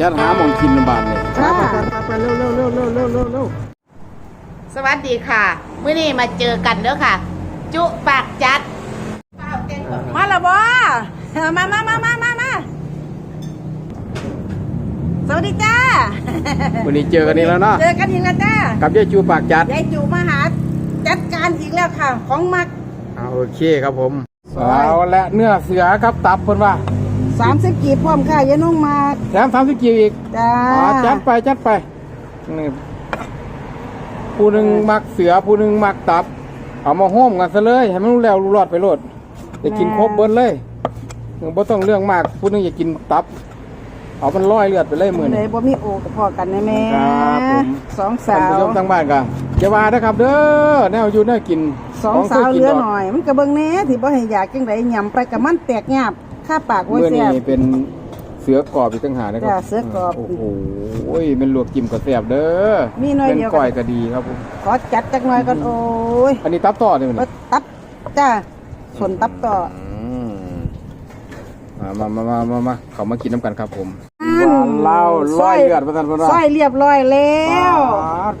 จัดหาหมองกินลำบากเลยค่ะไปไปไปไปเร็วเร็วเร็วเร็วเร็วเร็วเร็วสวัสดีค่ะเมื่อนี้มาเจอกันเด้อค่ะ จุปากจัดมาและบ่เออมามามามามามาสวัสดีจ้าวันนี้เจอกันนี่แล้วเนาะเจอกันอีกแล้วจ้ากับยายจูปากจัดยายจูมาหาจัดการอีกแล้วค่ะ ของมักเอาโอเคครับผมเอาและเนื้อเสือครับตับเพิ่นว่า 30กีบพร้อมค่ะยายน้องมาแถมสามสิบกิโลอีกจ้าอ๋อจัดไปจัดไปนี่ผู้หนึ่งมักเสือผู้หนึ่งมักตับ เอามาห้อมกันซะเลยให้มันรู้แล้วรู้รอดไปโลดจะกินครบเบิดเลยบ่ต้องเรื่องมากผู้หนึงอยากกินตับ เอามันร้อยเลือดไปเลยมือเลนี้ยบ่มีโอกับพ่อกันนะแม่ครับผมสองสาท่านวผู้ชมทางบ้านกันอย่าว่านะครับเด้อแนวอยู่แนวกินสองขสาวคยเหกิลือดกหน่อย มันก็เบิ่งแหน่ที่บ่ให้อยากจังไดหย่ำไปกับมันแตกหยาบ ค่าปากไว้เมื่อแซ่นี้บเป็นเสือกรอบอีกต่างหากนะครับจ้ะเสือกรอบโอ้โหเป็นลวกจิ้มก็แซ่บเด้อมีหน่อยเป็นเดียวกันก้อยก็ดีครับผมขอจัดจักหน่อยก่อนโอ้ยอันนี้ตับต่อได้ไหมก็ตับจ้าส่วนตับต่ออืมมามามามามามาเขามากินน้ำกันครับผมอืมหวานเหล้าร้อยเลือดประทันประทัซอยเรียบร้อยแล้ว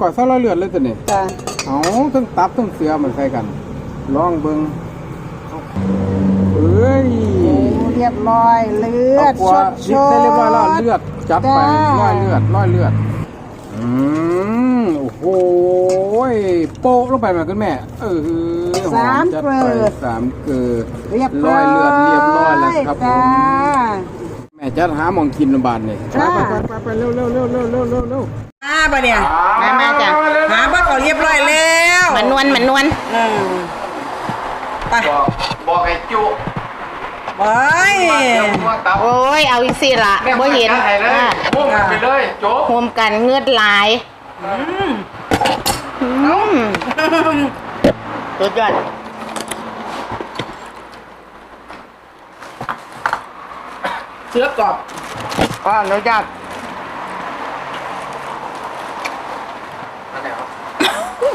ก่อยซอยร้อยเลือดเลยตัวนี้จ้าเอาทั้งตับทั้งเสือมันใส่กันลองเบิ่งเอ้ย เรียบร้อย เลือเอาดกลัวสดยิบได้เรียบร้อยแล้วเลือดจัดไปจ้าร้อยเลือดร้อยเลือดอืมโอ้โหโป๊ะลงไปมาคุณแม่ เออหอจัดไปสามเกลือเรียบร้อยเลือดเรียบร้อยแล้วครับผมจ้าแม่จัดหาหมองกินลำบากเลยจ้าไปไปไปไปเร็วเร็วเร็วเร็วเร็วเร็วเร็วอ่าบ่เนี่ยมามาจ้ะหาบ่ก็เรียบร้อยแล้วมันนวลมันนวลอืมไปบอกบอกไอ้จุ ไปตับโอ้ยเอาอีกสิละบ่เห็นอะมุ่งไปเลยโจ๊กโฮมกันเงือดหลายอืมสุดยอดเสือกรอบก็อนุญาต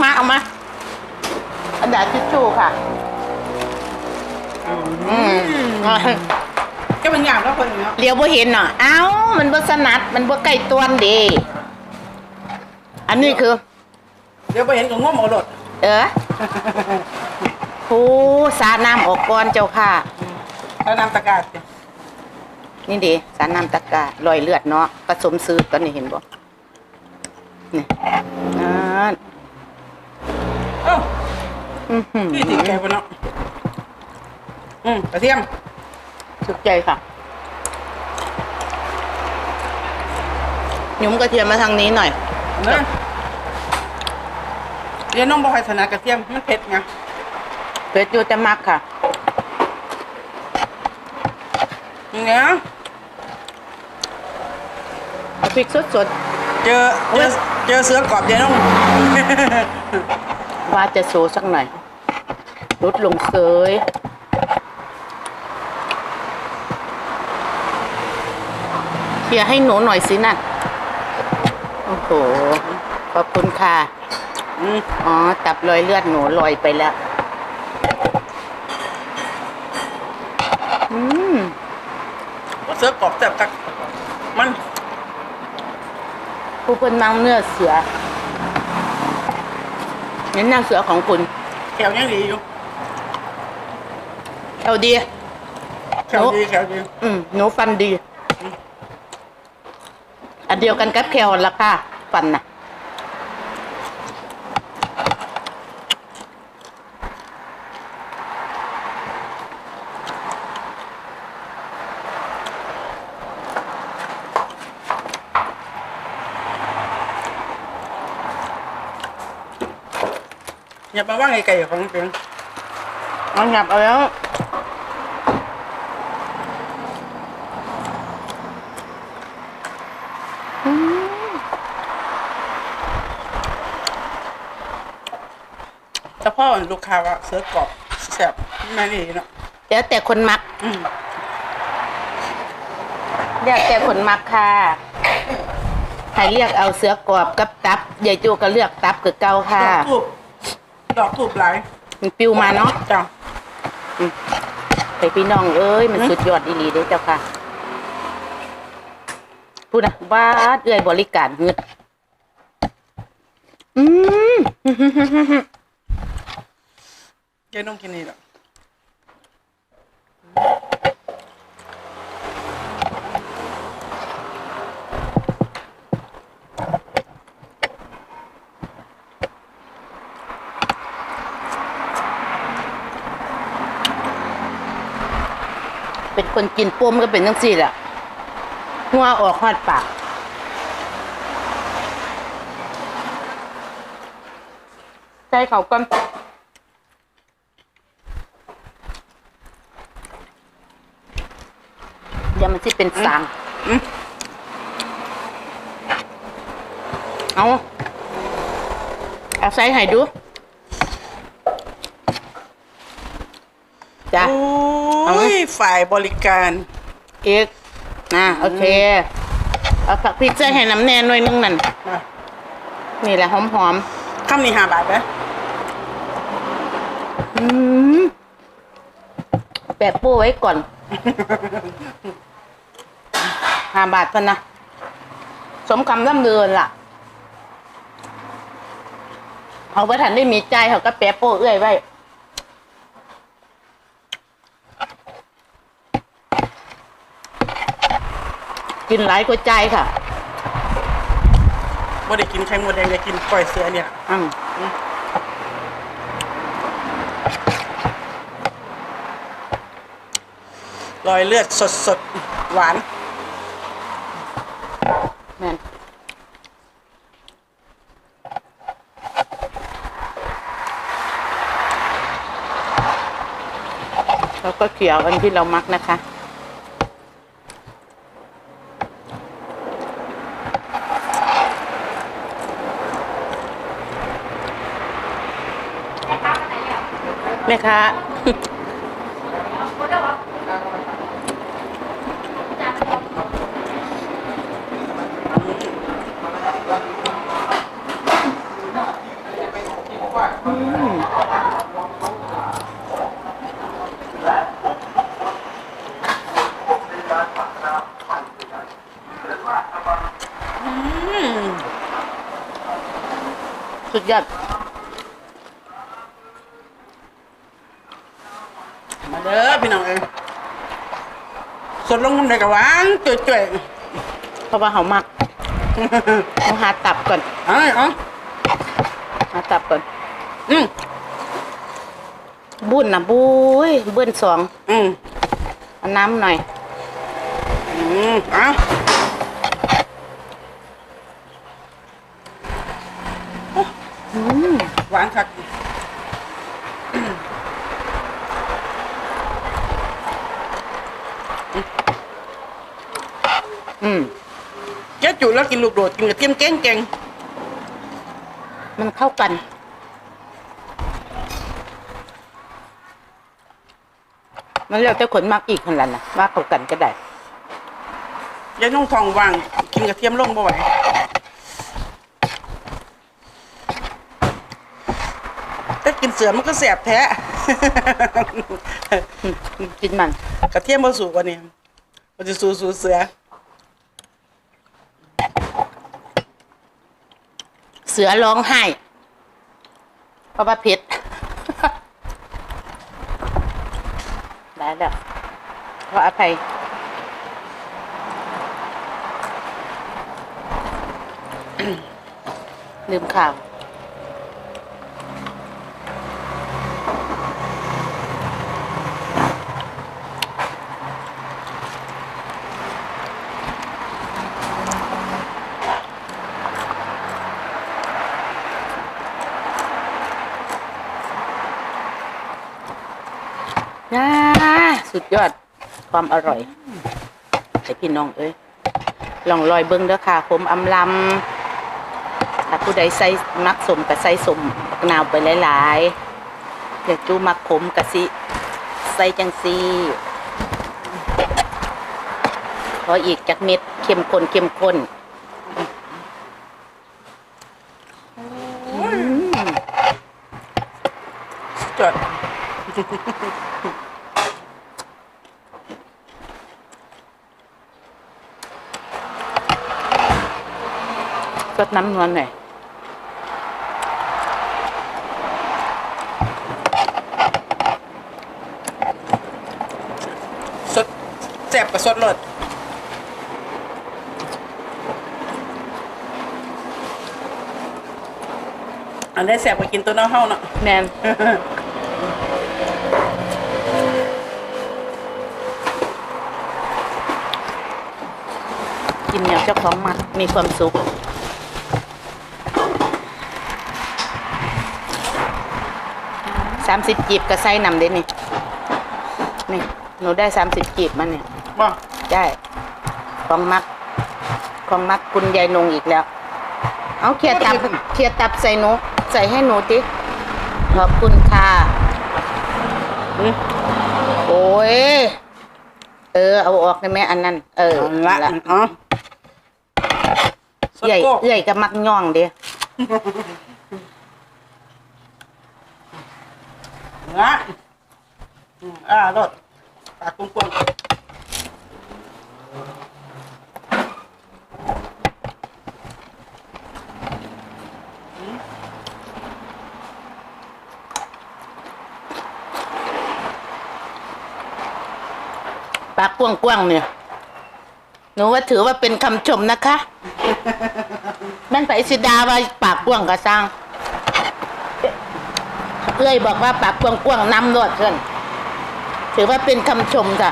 มาเอามาอันดาษทิชชู่ค่ะ อืมก็เป็นอย่างแล้วคนอย่างเงี้ยเลี้ยวบ่เห็นเนาะเอ้ามันบ่สนัด มันบ่ใกล้ตัวนเดีอันนี้คือ เดี๋ยวไปเห็นกับง่วงหมอหลดเออผู้สาดน้ำออกก่อนเจ้าค่ะ แล้วนำตะกร้าสินี่ดิสาดน้ำตะกร้ารอยเลือดเนาะผสมซื้อตอนนี้เห็นบ่นี่อ่าเอ้าอื้อหือ พี่ติดแกปะเนาะ อืมกระเทียมสุดใจค่ะหยุมกระเทียมมาทางนี้หน่อยนะเรียนน้องบอกให้ถนัดกระเทียมมันเผ็ดไงเผ็ดอยู่แต่มักค่ะอย่างเงี้ยเอาพริกสดเจอเจอเจอเสือกรอบเดี๋ยวน้องๆว่าจะโซสักหน่อยลดลงเสยเค ลียร์ให้หนูหน่อยสิน่ะโอ้โห ขอบคุณค่ะอ๋อ ตับรอยเลือดหนูลอยไปแล้ว อืมเสือกรอบแซ่บกักมันผู้เพิ่นมังเนื้อเสือเน้นนื้อเสือของคุณแขวยังดีอยู่เอาดีแขวดีแขวดี อืมหนูฟันดี อันเดียวกันกับแคลละค่ะ ฟันน่ะอย่ามาว่าไงไก่ของเป็นเอาหยับเอาแล้ว เฉพาะลูกค้าว่าเสือกรอบแซ่บแม่นี่เนาะแล้วแต่คนมักอืมแล้วแต่คนมักค่ะใครเรียกเอาเสือกรอบกับตับยายจูก็เลือกตับคือเก่าค่ะดอกทูบดอกทูบหลายมันปิวมาเนาะจ้ะไปพี่น้องเอ้ยมันสุดยอดอีหลีเด้อเจ้าค่ะพูดนะบ้าดเอื้อยบริการเงืดอืม ยายน้องกินนี่หรอเป็นคนกินปมก็เป็นจังสี่แหละหัวออกหอดปากใจเขาก่อน เดี๋ยวมันสิเป็นสางเอาเอาใส่ให้ดูจ้ะเอาไหมโอ้ยฝ่ายบริการอีกนะโอเค เอาผักพริกใส่ให้น้ำแน่หน่อยนึงนั่นมานี่แหละหอมหอมคำนี้ห้าบาทไหมๆอืมแปะโป้ไว้ก่อน ห้าบาทพะนะ สมคำล่ำเลือนล่ะเอาไปทันได้มีใจเขาก็แปะโป้เอื้อยไว้กินหลายกว่าใจค่ะบ่ได้กินไข่มดแดงอยากกินก้อยเสือเนี่ยอืมรอยเลือดสดสดๆหวาน แล้วก็เขียวอันที่เรามักนะคะ แม่ค้า สุดยอด มาเด้อพี่น้องเอ้ยส ดลงน้ำใดกะหวานจ่วยเพราะว่าเขามักเอาหาตับก่อนเอ้ยเอ๋อหาตับก่อน อืมบุญนะบุ้ยบุญสองอืมเอาน้ำหน่อย อืมเอาหวานคักอืม แก จุแล้วกินลูกโดดกินกระเทียมแกงแกงมันเข้ากัน มันแล้วแต่คนมักอีกคนละนะว่าเข้ากันก็ได้ยายน้องทองว่างกินกระเทียมลงบ่ไหวแต่กินเสือมันก็แสบแท้อืมกินมัน กระเทียมมาสูกว่านี่มันจะสูสูเสือ เสือร้องไห้เพราะว่าเผ็ดได้แล้วขออภัยลืมข่าว น่าสุดยอดความอร่อยไอพี่น้องเอ้ยลองลอยเบิ้งเด้อค่ะผมอำลำถ้าผู้ใดใส่มักสมกับใส่สมบักนาวไปหลายๆอยากจูมักผมกะสิใส่จังซีขออีกจากเม็ดเข้มข้นเข้มข้นจด ดน้ำนวลหน่อยสดแซ่บกับสดรสอันนี้แซ่บกว่ากินตัวน้องเฮาเนาะ แมน กินอย่างเจ้าของมักมีความสุขสามสิบกีบก็ใส่นำเด้นี่นี่หนูได้สามสิบกีบมันเนี่ยบ่ได้ของมักของมักคุณยายนงอีกแล้ว เอาเขียดตับเขียดตับใส่หนูใส่ให้หนูติขอบคุณค่ะอืมโอ้ย เออ เอาออกได้ไหมอันนั้น เออเอาละนั่นอ๋อสด ใหญ่โก้ใหญ่กับมักย่องเดียละอืมอ่ารสปากกว้างปากกว้างๆเนี่ย หนูว่าถือว่าเป็นคำชมนะคะ แม่นไปสิดาว่าปากกว้างก็สร้างเอ้ยบอกว่าปากกว้างๆนำรวดเพื่อนถือว่าเป็นคำชมค่ะ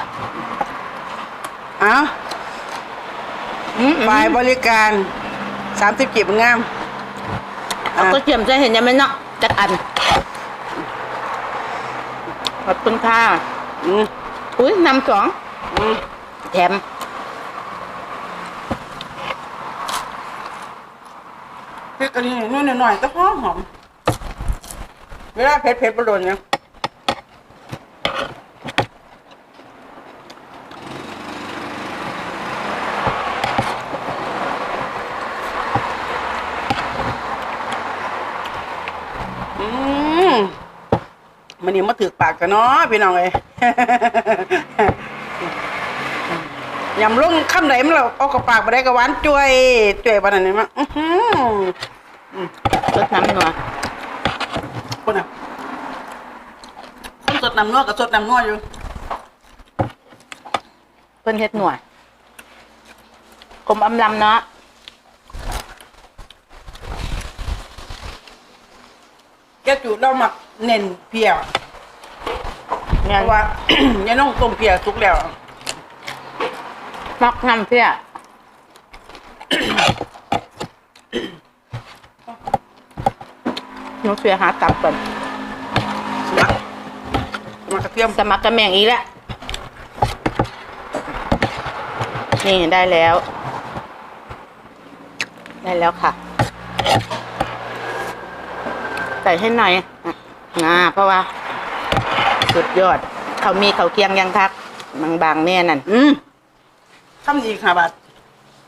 ๆเอ้าอืมฝ่ายบริการสามสิบกีบงามเอาก็เทียมจะเห็นยังไหมเนาะจักอัน ขอบคุณค่ะอืมอุ้ยนำสองอืมแถม พริกอันนี้นู่นหน่อยๆก็หอมหอมเวลาเผ็ดเผ็ดประโดนเนี่ยอืมมันนี่มาถือปากกันเนาะพี่น้องเอ้ยยำลงคำไหนมันเราเอากระปากไปได้กระหวานจ่วยจ่วยปานนั้นนี่มั้ง อื้อหือรสน้ำนัวคนอะคนสดน้ำนัวกับสดน้ำนัวอยู่เพิ่นเฮ็ดหนัวกลมอำลำเนาะแกจูดเราหมักเน้นเพียเนี่เพยราะว่า ยายน้องต้มเพียสุกแล้ว มักน้ำเพี้ย หนูเสียหาตับก่อนสมักสมักกระเทียมสมัครกระแมงอีกแล้วนี่ได้แล้ว ได้แล้วค่ะใส่ให้หน่อยอะนะเพราะว่า สุดยอด เขามีเขาวเคียงยังคักบางๆเนี่ยนั่นอืมทำอีกห้าบาท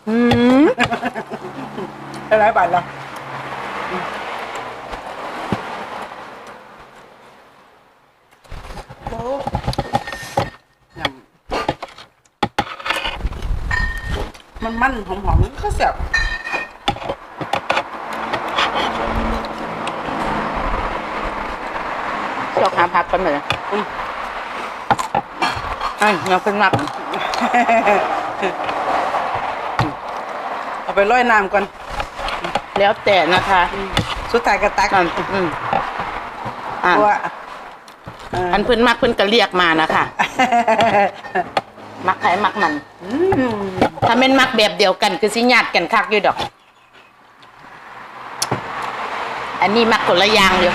อืมได้หลายบาทแล้วโอ้ มันมันหอมหอมๆก็แซ่บชอบหาพักกันเลยอืมไอ้ยเราเพิ่งมัก เอาไปร้อยน้ำก่อนแล้วแต่นะคะสุดท้ายก็ตักอะอืมอะเพราะว่าเอ่ออันเพิ่นมักเพิ่นก็เรียกมานะคะ มักใครมักมัน อืม ถ้าเป็นมักแบบเดียวกันคือสิญาติกันคักอยู่ดอก อันนี้มักคนละอย่างอยู่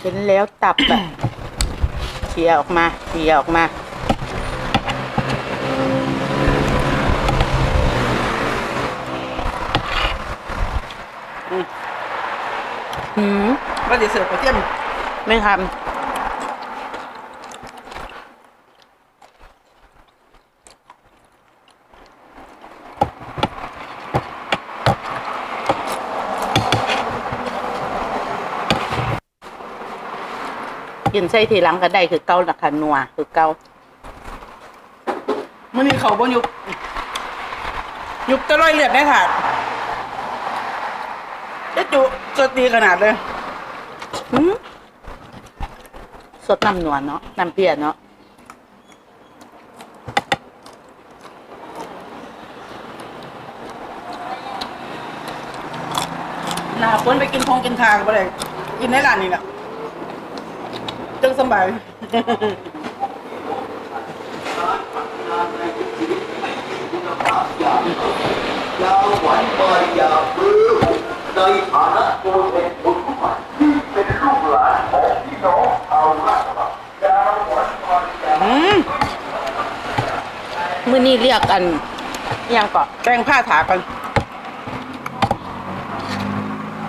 เห็นแล้วตับอะเชียร์ออกมาเชียร์ออกมาหืม ว่าจะเสิร์ฟกระเทียมไม่ทำ กินไส้ทีหลังก็ได้คือเกานะคะนัวคือเกามันนี่เขาบ่ยุบยุบตะร้อยเลือดได้ค่ะจะจุสดดีขนาดเลยหืมสดน้ำหนวลเนาะน้ำเปรี้ยวเนาะหนาคนไปกินพงกินทางไปเลยกินในร้านนี่แหละ จังสบายยาวหวานปลายยาวปลื้มในฐานะตัวแทนคนผู้ใหม่ที่เป็นลูกหลานของพี่น้องชาวราชบัณฑิตยาวหวานปลายยาวอืมมื้อนี้เรียกกันอิหยังก็แปรงผ้าถากัน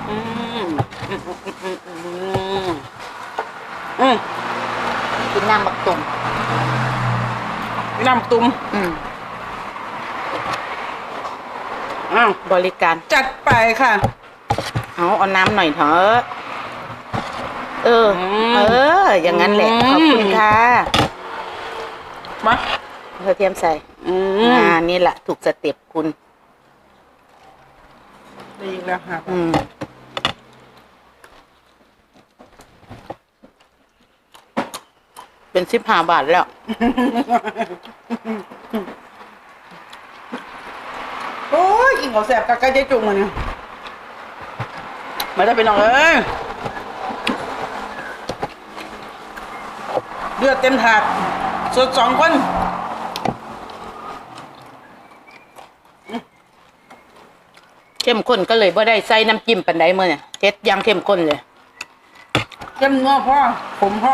อืมอืมอืมอืมอืม กินน้ำบักตุ่ม น้ำตุ้มอืมอ้าวบริการ จัดไปค่ะ เอาเอาน้ำหน่อยเถอะเอออืมเออ อย่างนั้นแหละ อืม ขอบคุณค่ะมากระเทียมใส่อืมอ่านี่แหละถูกสเต็ปคุณดีแล้วค่ะ อืม เป็นสิบห้าบาทแล้ว โอ้ยกินของแสบกะกะเจ๊จุ่มมันเนี่ยมาได้ไปน้องเอ้ยเลือดเต็มถาดสดสองคนเข้มข้นก็เลยบ่ได้ใส่น้ำจิ้มปันไดเมื่อเนี่ยเท็ดอยังเข้มข้นเลย เข้มนัวพ่อผมพ่อ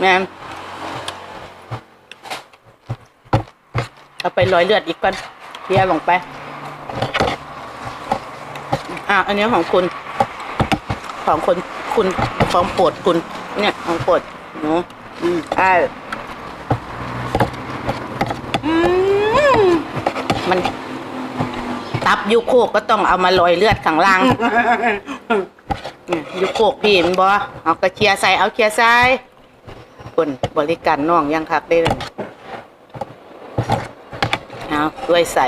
แม่ เอาไปร้อยเลือดอีกก่อนเพียลงไป อะอันนี้ของคุณ ของคนคุณของโปรดคุณ เนี่ยของโปรดหนูอืมอ่าอืมมันตับยุโคกก็ต้องเอามาลอยเลือดข้างล่างเนี่ยยุโคกพี่เห็นบ่เอากระเชียใส่เอาเชียใส่คนบริการน้องยังคักได้เลย เอาด้วยใส่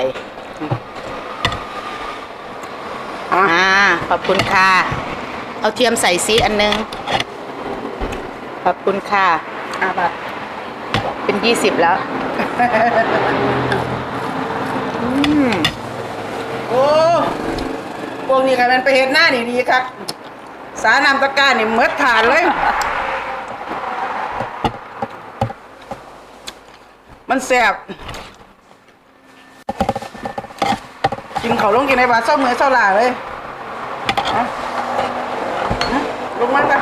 อะอ่าขอบคุณค่ะ เอาเทียมใส่ซีอันนึง ขอบคุณค่ะอะบัดเป็นยี่สิบแล้วอืมโอ้พวกนี้ใครมันไปเห็ดหน้านี่ดีครับสารามตะกร้ารนี่เมดฐานเลย มันแสบ กินเขาวลงกินในบาทเศร้าเมือเศร้าหลาเลยเอาเอาลงมากัน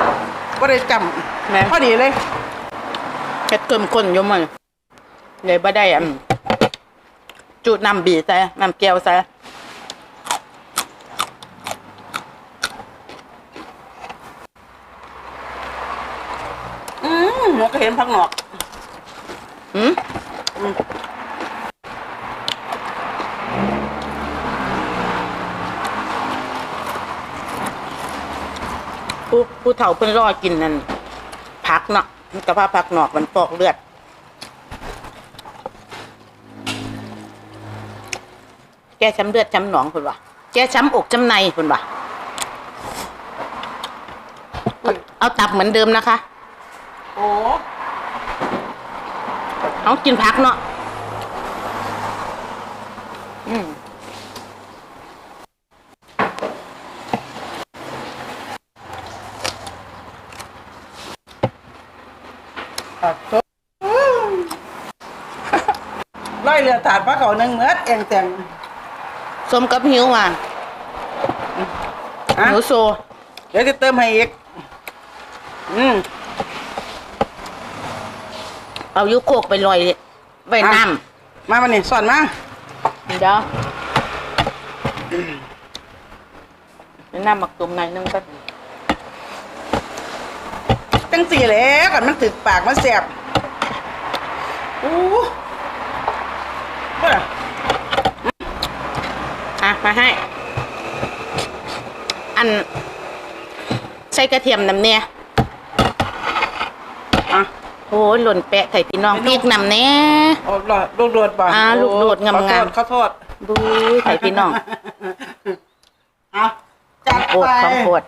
ก็ได้จแม่ำพอดีเลยเผ็ดเกิมข้นอยมมันเลยบ่ได้อะจุน้ำบีใส่น้ำแก้วใส่อืมหนูก็เห็นพักหนอกหืม ผู้ผู้เฒ่าเพิ่นรอกินนั่นผักเนาะมันกระเพาะผักหนอกมันฟอกเลือดแก้ช้ำเลือดช้ำหนองคุณวะแก้ช้ำอกช้ำในคุณวะเอาเอาตับเหมือนเดิมนะคะ โอ้เอากินผักเนาะอืม อะโถ่ ร้อยเรือถาดพระเขาหนึ่งเมือดเองแต่งสมกับหิวว่ะอะหิวโซ เดี๋ยวจะเติมให้อีก อืมเอายุโคกไปลอยไว้น้มาวันนี้สอนมาำเดี๋ยวไว้น้ำหมักตุ่มหน่อยนึงก็จังสี่แหล้วก่อนมันถึกปากมันแสบอู้ ก็ล่ะอะมาให้ อัน ใส่กระเทียมน้ำเนี่ยอะโอ้ยหล่นแปะไข่พี่น้องพริกนำแน่โอ้หลอดลูกโดดบ่อ่าลูกโดดงามๆขอโทษบูไข่พี่น้องเอาจัดโอดไปของโปวด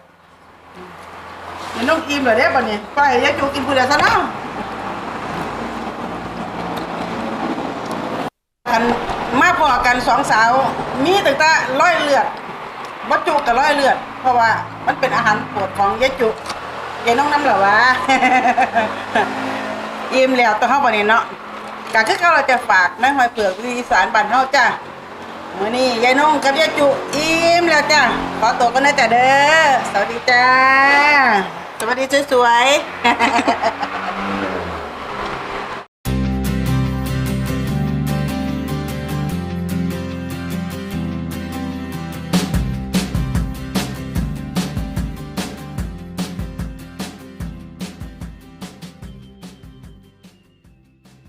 มันต้องกินเหรอเด้ป่ะเนี่ยไปยายจูกินผู้เดียวซะเนา กันมาพอกันสองสาวมีตั้งแต่ร้อยเลือดบัจุกับร้อยเลือด เพราะว่ามันเป็นอาหารโปรดของยายจุยายน้องน้ำเหรอวะอิ่มแล้วต้องเข้าไปนี่เนาะกาคือเขาเราจะฝากแม่หอยเปลือกวิธีสานบ้านเฮาจ้ามื้อนี้ยายน้องกับยายจุอิ่มแล้วจ้าขอตัวกันนะจ้าเด้อสวัสดีจ้าสวัสดีสวยๆ